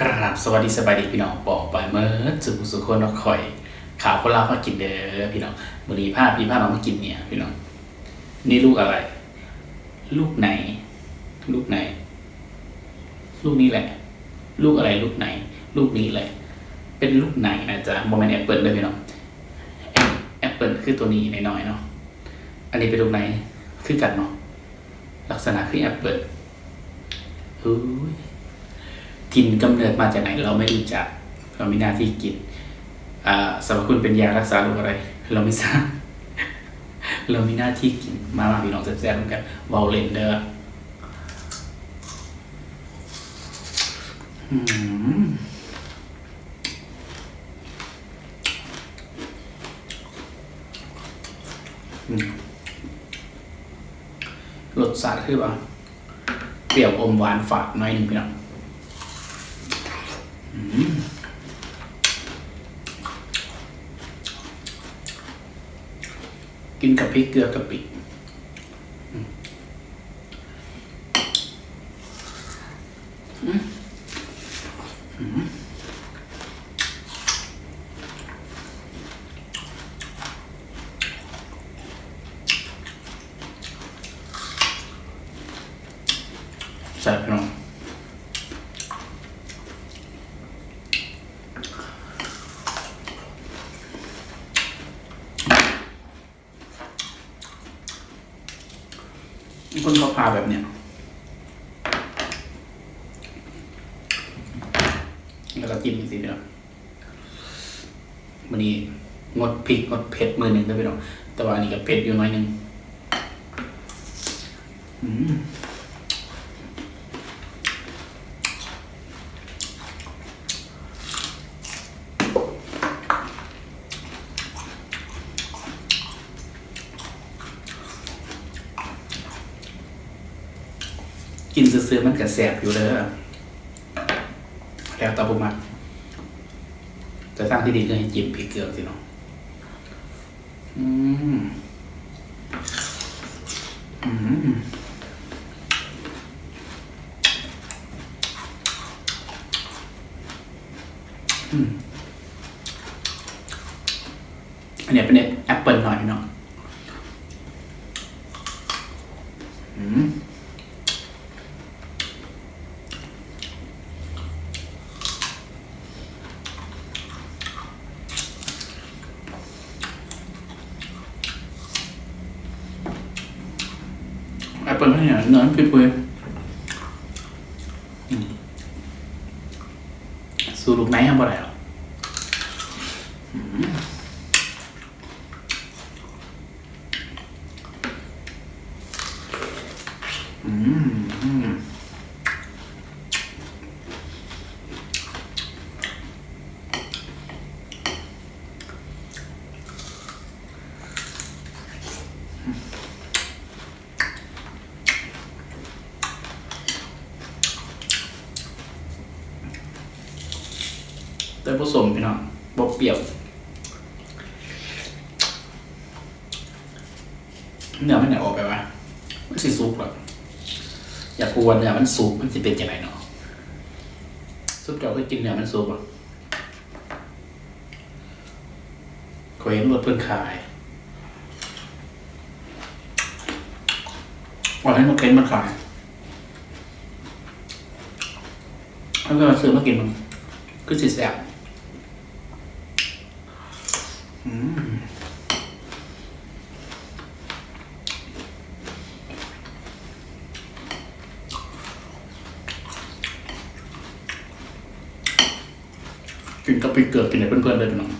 กราบสวัสดีสบายดีพี่น้องบอกไปเมื่อสุขสุขคนคอยข่าวคนเรามากินเด้อพี่น้องวันนี้ภาพพี่ภาพเรามากินเนี่ยพี่น้องนี่ลูกอะไร ลูกไหน ลูกไหน ลูกนี้แหละ ลูกอะไรลูกไหน ลูกนี้แหละ เป็นลูกไหนนะจ๊ะโมเมนต์แอปเปิลเลยพี่น้องแอปเปิลคือตัวนี้น้อยๆเนาะอันนี้เป็นลูกไหนคือกันเนาะลักษณะคือแอปเปิลอุ้ย กินกำเนิดมาจากไหนเราไม่รู้จัก เราไม่น้าที่กินอ่าสรรพคุณเป็นยารักษาโรคอะไร เราไม่ทราบเรามีหน้าที่กินมามาพี่น้องแซ่บๆกันเบาเลนเดอร์รสชาติคือว่าเปรี้ยวอมหวานฝาดน้อยหนึ่งพี่น้อง กินกับพริกเกลือกะปิอืมอืมอืมแซ่บพี่น้อง มีคนเขาพาแบบเนี้ยแล้วก็จิ้มสิเดียววันนี้งดพริกงดเผ็ดมือหนึ่งได้ไปหรอกแต่ว่าอันนี้ก็เผ็ดอยู่น้อยหนึ่งอืม กินซื้อๆมันก็แสบอยู่เด้อแล้วตาบุมักแต่ทางที่ดีคือให้จิ้มพริกเกลือสิเนาะอืมอืมอันเนี้ยเป็นแอปเปิลหน่อยพี่น้องอืมแอปเนี่ยเนื้อเปื่อยๆอืม สูลูกไหนทำอะไรหรออืมอืมอืม แต่ผสมพี่น้องบกเปรียวเนื้อมันเนี่ยออกไปว่ามันสิสุกหรออยากกลัวเนื้อมันสุกมันจะเป็นยังไงเนาะซุปเจ้าเคยกินเนื้อมันสุกอะเคยเห็นรถเพื่อนขายวันให้นเค้นมันขายแล้วก็ซื้อมากินมันคือสิแสบ กินกับพริเกลือกินให้เพื่อนๆได้พี่น้อง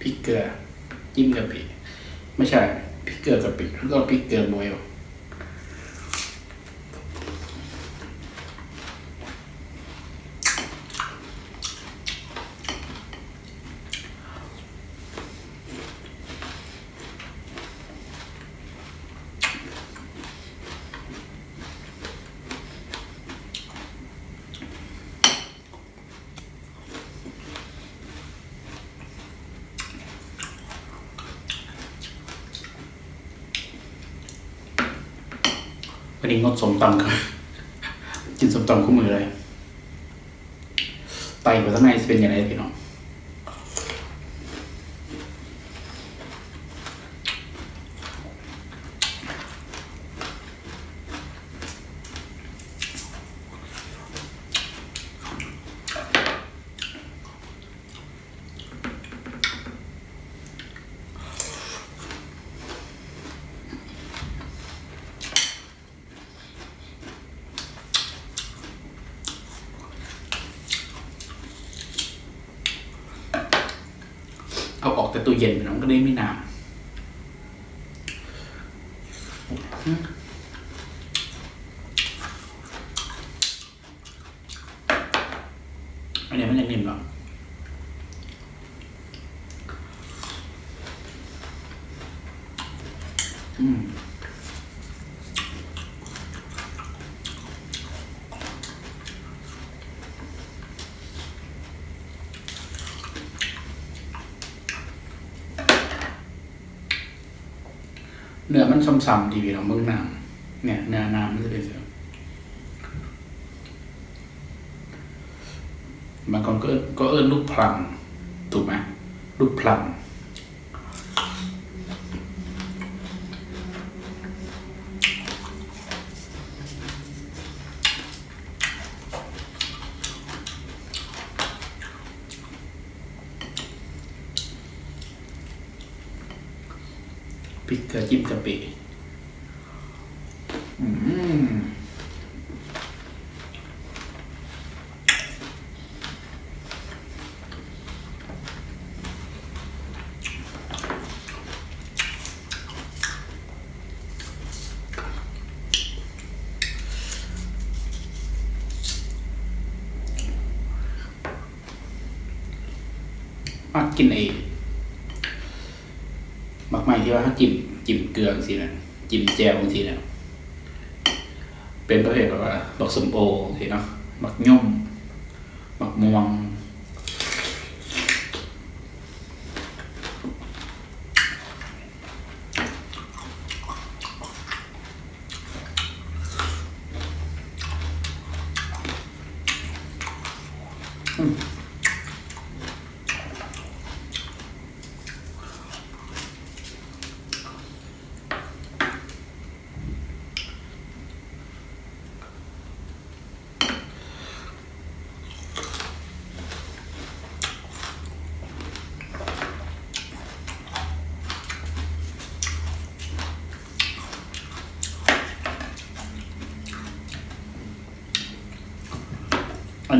พริกเกลือจิ้มกะปิ ไม่ใช่พริกเกลือกับปิแล้วก็พริกเกลือโบย วันนี้งดสมตำครับกินสมตำคู่มือเลยไตกับข้างในจะเป็นยังไงพี่น้อง ตู้เย็นมันก็ได้ไม่นานอันนี้มันยังนิ่มหรออืม เนื้อมันซ้ำๆดีพี่น้องเบื้องน้ำเนี่ยเนื้อน้ำมันจะเป็นเสียบางคนก็เอิญก็เอิ้นลูกพลังถูกไหมลูกพลัง ริกเกลือจิ้มกะปิอืมมากินเอง ใหม่ที่ว่าถ้าจิ้มจิ้มเกลือสินะจิ้มแจวสินะเป็นประเภทแบบว่าบักสมโอสิเนาะมักย่อมบักม่วง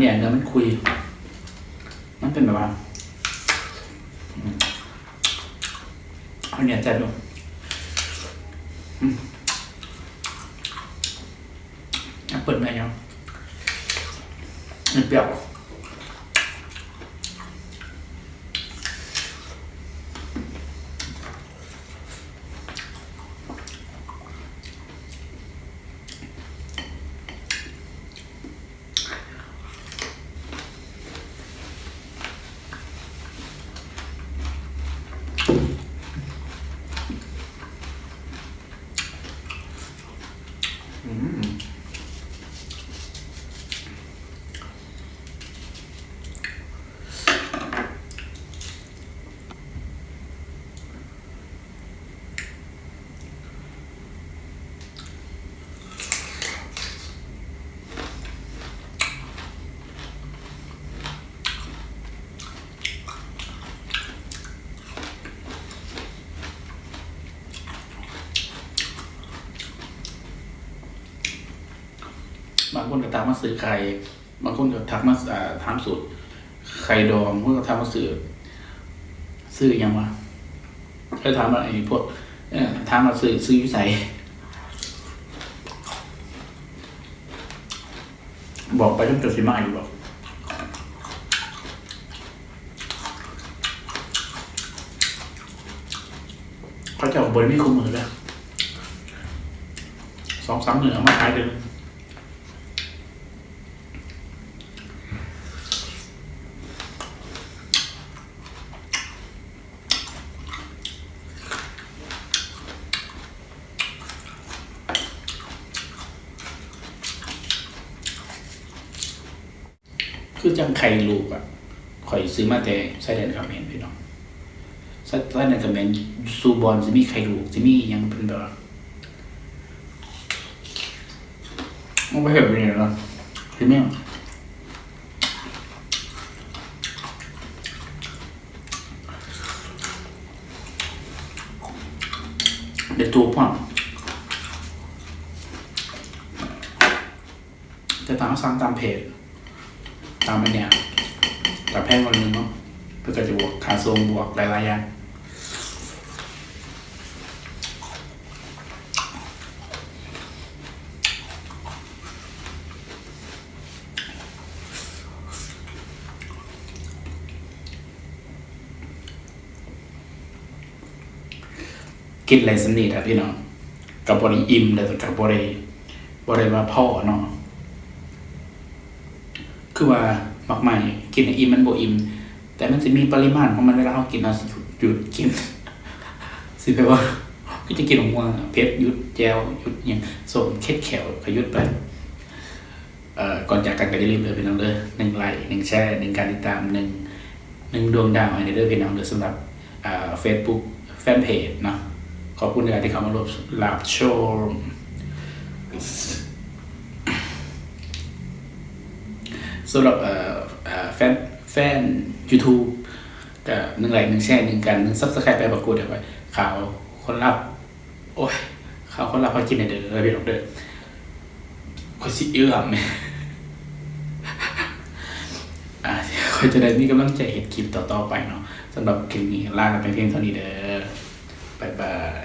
เนี่ยเนื้อมันคุย มันเป็นแบบว่าอันเนี้ยแซ่บดูเปิดไหมเนาะมันเปรี้ยว บางคนก็ตามมาซื้อไข่บางคนก็ทักมาถามสูตรไข่ดองบางคนก็ทำมาซื้อซื้ออยังวะก็ถามว่าไอ้พวกถามมาซื้อซื้อยุใสบอกไปต้งจดสิมาอยู่บอกเขาจะเอาบนไม่คุ้มมือแล้วสองสามหมื่นเอามาขายเดือน คือจังไข่ลูกอะข่อยซื้อมาแต่ไส้เดือนคาเมนพี่น้องไส้ไส้เดือนคาเมนซูบอลจะมีไข่ลูกจะมีหยังเป็นแบบว่ามันไม่เห็นเป็นยังไงหรอคือไม่เดี๋ยวตัวพ่อจะตามสั่งตามเพจ ตามไปเนี่ยแต่แพงกว่านึงเนาะเพื่อก็จะบวกขาทรงบวกหลายๆอย่างกินอะไรสนิทอะพี่น้องกับบริอิ่มเลยแต่กับบริบริว่าพ่อเนาะ คือว่ามักใหม่กินอิ่มมันบ่อิ่มแต่มันจะมีปริมาณของมันเวลาเรากินเราหยุดกิน สิแปลว่าก็จะกินของม่วงเผ็ดหยุดแจวหยุดอย่างสมเค็ดแขวก็หยุดไปเอ่อก่อนจากกันก็อย่าลืมเลยพี่น้องเด้อหนึ่งไลค์หนึ่งแชร์หนึ่งการติดตามหนึ่งหนึ่งดวงดาวให้เด้อพี่น้องเด้อสำหรับอ่าเฟซบุ๊กแฟนเพจเนาะขอบคุณที่เข้ามาร่วมรับชม สำหรับแฟนแฟน YouTube ก็หนึ่งไลค์หนึ่งแชร์หนึ่งกันหนึ่งซับสไครต์ไปประกวดเอาไว้ข่าวคนรับ โอ้ยข่าวคนรับพอกินในเด้อพี่น้องเด้อคนสิเอื้อมเนี่ยอ่าคอยจะได้มีกำลังใจเห็นคลิปต่อๆไปเนาะสำหรับคลิปนี้ลากันไปเพียงเท่านี้เด้อบายบาย